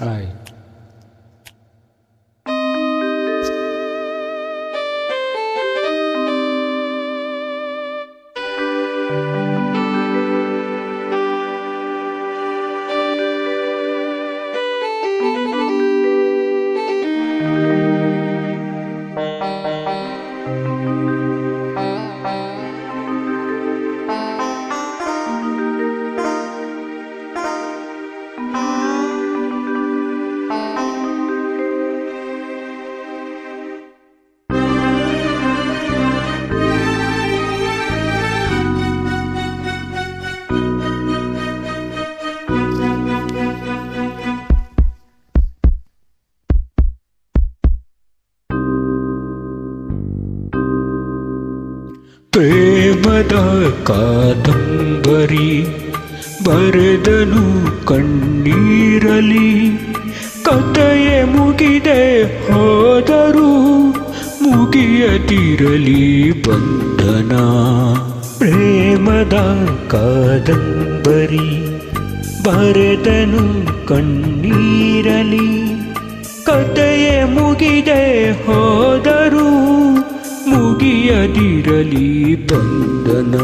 Ay. ಪ್ರೇಮದ ಕಾದಂಬರಿ, ಬರೆದನು ಕಣ್ಣೀರಲಿ ಕಥೆಯೇ ಮುಗಿದೆ ಹೋದರೂ ಮುಗಿಯದಿರಲಿ ಬಂಧನ. ಪ್ರೇಮದ ಕಾದಂಬರಿ, ಬರೆದನು ಕಣ್ಣೀರಲಿ ಕಥೆಯೇ ಮುಗಿದೆ ಹೋದರೂ ಮುಗಿಯದಿರಲಿ ಬಂಧನ.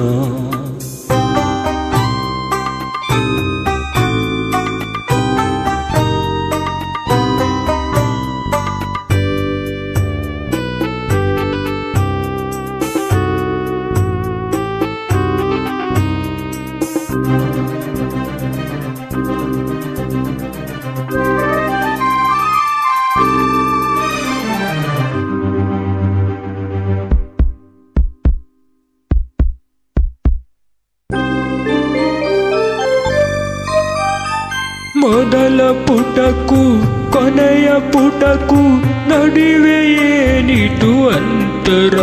ಮೊದಲ ಪುಟಕ್ಕೂ ಕೊನೆಯ ಪುಟಕ್ಕೂ ನಡುವೆ ಏನಿತು ಅಂತರ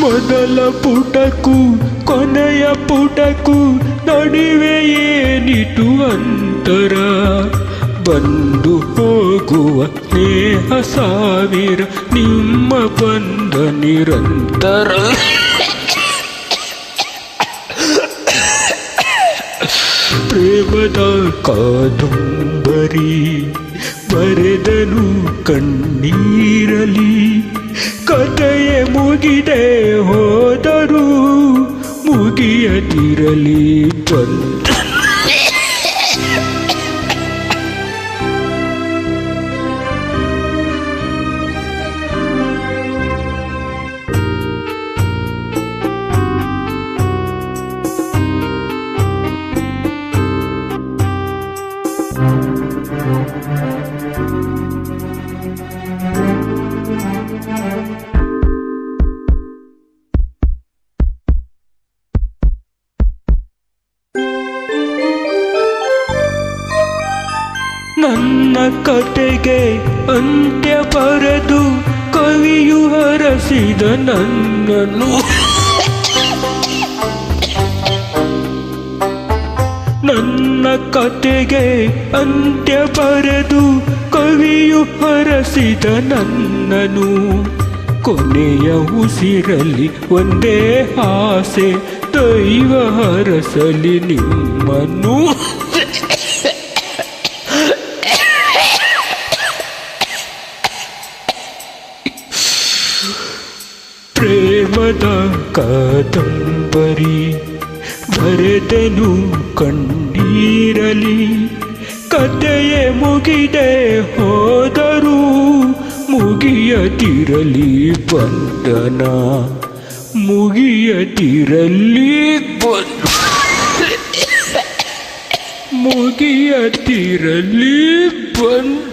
ಮೊದಲ ಪುಟಕ್ಕೂ ಕೊನೆಯ ಪುಟಕ್ಕೂ ನಡುವೆ ಏನಿತು ಅಂತರ ಬಂದು ಹೋಗುವ ಸ್ನೇಹ ಸಾವಿರ ನಿಮ್ಮ ಬಂಧ ನಿರಂತರ ಪ್ರೇಮದ ಕಾದಂಬರಿ ಬರೆದನು ಕಣ್ಣೀರಲಿ. ಕತೆಯ ಮುಗಿದೆ ಹೋದರೂ ಮುಗಿಯದಿರಲಿ ಬಂದ ನನ್ನ ಕತೆಗೆ ಅಂತ್ಯ ಬರೆದು ಕವಿಯು ಹರಸಿದ ನನ್ನನ್ನು. ನನ್ನ ಕತೆಗೆ ಅಂತ್ಯ ಬರೆದು ಕವಿಯು ಹರಸಿದ ನನ್ನನು ಕೊನೆಯ ಉಸಿರಲಿ ಒಂದೇ ಆಸೆ ದೈವ ಹರಸಲಿ ನಿಮ್ಮನ್ನು. ಪ್ರೇಮದ ಕಾದಂಬರಿ ಬರೆದನು ಕಣ್ಣೀರಲಿ ಕತೆಯೇ ಮುಗಿದೆ ಹೋದರೂ ಮುಗಿಯದಿರಲಿ ಬಂಧನ ಮುಗಿಯದಿರಲಿ ಬಂಧ ಮುಗಿಯದಿರಲಿ ಬಂಧ